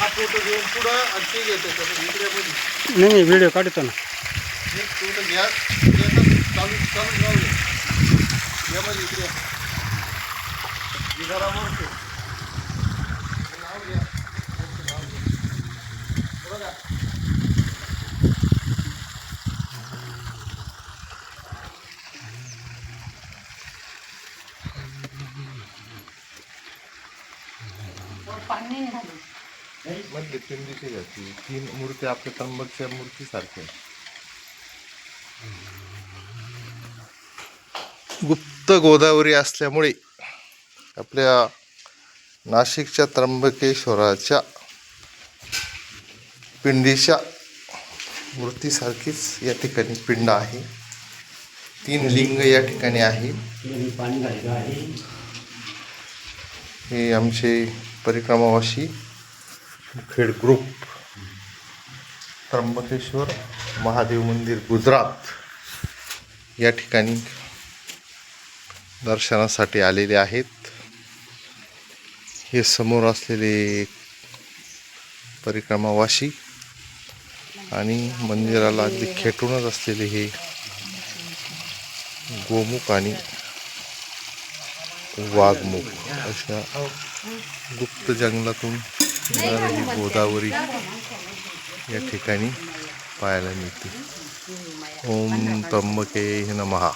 हा फोटो घेऊन पुढं आणि ते घेतो त्याचं इकडे मध्ये नाही मी व्हिडिओ काढतो ना. एक फोटो घ्या त्याचं चालू चालू राहू दे. यामध्ये इकडे. घरावर नाव घ्या नाव घ्या. बघा. मधले पिंडीचे घ्यायची. तीन मूर्ती आपल्या त्र्यंबकच्या मूर्तीसारख्या गुप्त गोदावरी असल्यामुळे आपल्या नाशिकच्या त्र्यंबकेश्वराच्या पिंडीच्या मूर्तीसारखीच या ठिकाणी पिंड आहे. तीन लिंग या ठिकाणी आहे. हे आमचे परिक्रमावाशी खेड ग्रुप त्र्यंबकेश्वर महादेव मंदिर गुजरात या ठिकाणी दर्शनासाठी आलेले आहेत. हे समोर असलेले परिक्रमावासी आणि मंदिराला अगदी खेटूनच असलेले हे गोमुख आणि वाघमुख अशा गुप्त जंगलातून गोदावरी. या ठिकाणी पाहायला मिळते. ओम त्र्यंबके नमहा